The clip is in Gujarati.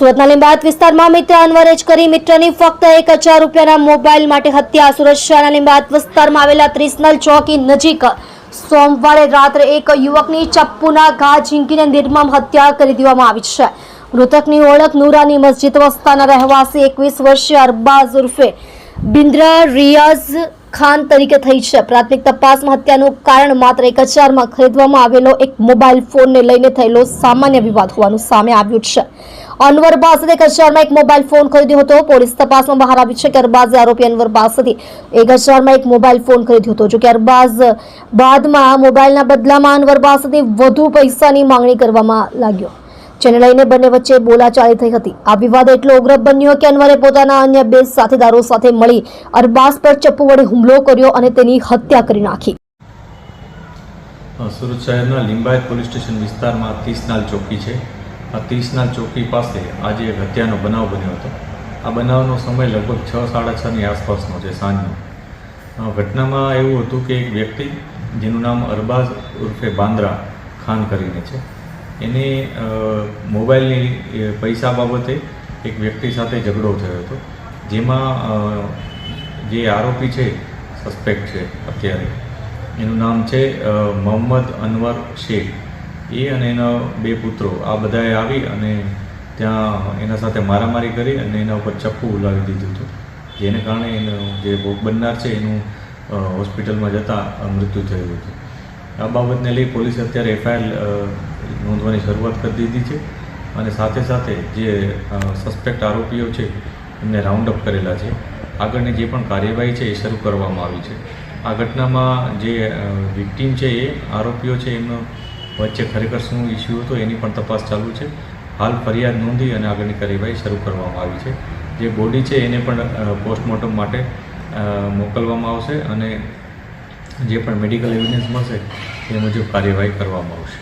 સુરતના લીંબાયત વિસ્તારમાં મિત્ર અનવરે જ કરી મિત્રની ફક્ત એક હજાર રૂપિયાના મોબાઈલ માટે હત્યા. સુરત શહેરના લીંબાયત વિસ્તારમાં આવેલા ત્રિસનલ ચોકી નજીક સોમવારે રાત્રે એક યુવકની ચપ્પુના ઘા ઝીંકીને નિર્મમ હત્યા કરી દેવામાં આવી છે. મૃતકની ઓળખ નુરાની મસ્જિદ વસ્તાના રહેવાસી એકવીસ વર્ષીય અરબાઝ ઉર્ફે બિન્દ્રા રિયાઝ ખાન તરીકે થઈ છે. પ્રાથમિક તપાસમાં હત્યાનું કારણ માત્ર એક હજારમાં ખરીદવામાં આવેલો એક મોબાઈલ ફોનને લઈને થયેલો સામાન્ય વિવાદ હોવાનું સામે આવ્યું છે. અનવર પાસેથી એક હજારમાં એક મોબાઈલ ફોન ખરીદ્યો હતો. પોલીસ તપાસમાં બહાર આવ્યું છે. કે અરબાઝે આરોપી અનવર પાસેથી એક હજારમાં એક મોબાઈલ ફોન ખરીદ્યો હતો. જો કે અરબાઝ બાદમાં મોબાઈલના બદલામાં અનવર પાસેથી વધુ પૈસાની માંગણી કરવામાં લાગ્યો. જેને લઈને બંને વચ્ચે બોલાચાલી થઈ હતી. આ વિવાદ એટલો ઉગ્ર બન્યો કે અનવરે પોતાના અન્ય બે સાથીદારો સાથે મળી અરબાસ પર ચપ્પુ વડે હુમલો કર્યો અને તેની હત્યા કરી નાખી. સુરત શહેરના લિંબાયત પોલીસ સ્ટેશન વિસ્તારમાં ત્રીસનાલ ચોકી છે. આ ત્રીસનાલ ચોકી પાસે આજે એક હત્યાનો બનાવ બન્યો હતો. આ બનાવનો સમય લગભગ છ, સાડા છની આસપાસનો છે, સાંજનો. ઘટનામાં એવું હતું કે એક વ્યક્તિ, જેનું નામ અરબાઝ ઉર્ફે બાંદ્રા ખાન કરીને છે એને મોબાઈલની પૈસા બાબતે એક વ્યક્તિ સાથે ઝઘડો થયો હતો, જેમાં જે આરોપી છે સસ્પેક્ટ છે અત્યારે. એનું નામ છે મોહમ્મદ અનવર શેખ. એ અને એના બે પુત્રો, આ બધાએ આવી અને ત્યાં એના સાથે મારામારી કરી અને એના ઉપર ચપ્પુ ઉલાવી દીધું હતું. જેને કારણે એનું જે ભોગ બનનાર છે, એનું હોસ્પિટલમાં જતાં મૃત્યુ થયું હતું. આ બાબતને લઈ પોલીસે અત્યારે એફઆઈઆર નોંધવાની શરૂઆત કરી દીધી છે અને સાથે સાથે જે સસ્પેક્ટ આરોપીઓ છે, એમને રાઉન્ડ અપ કરેલા છે. આગળની જે પણ કાર્યવાહી છે એ શરૂ કરવામાં આવી છે. આ ઘટનામાં જે વિક્ટીમ છે એ, આરોપીઓ છે એમનો વચ્ચે ખરેખર શું ઇસ્યુ હતો એની પણ તપાસ ચાલુ છે. હાલ ફરિયાદ નોંધી અને આગળની કાર્યવાહી શરૂ કરવામાં આવી છે. જે બોડી છે એને પણ પોસ્ટમોર્ટમ માટે મોકલવામાં આવશે અને જે પણ મેડિકલ એવિડન્સ મળશે, એ મુજબ કાર્યવાહી કરવામાં આવશે.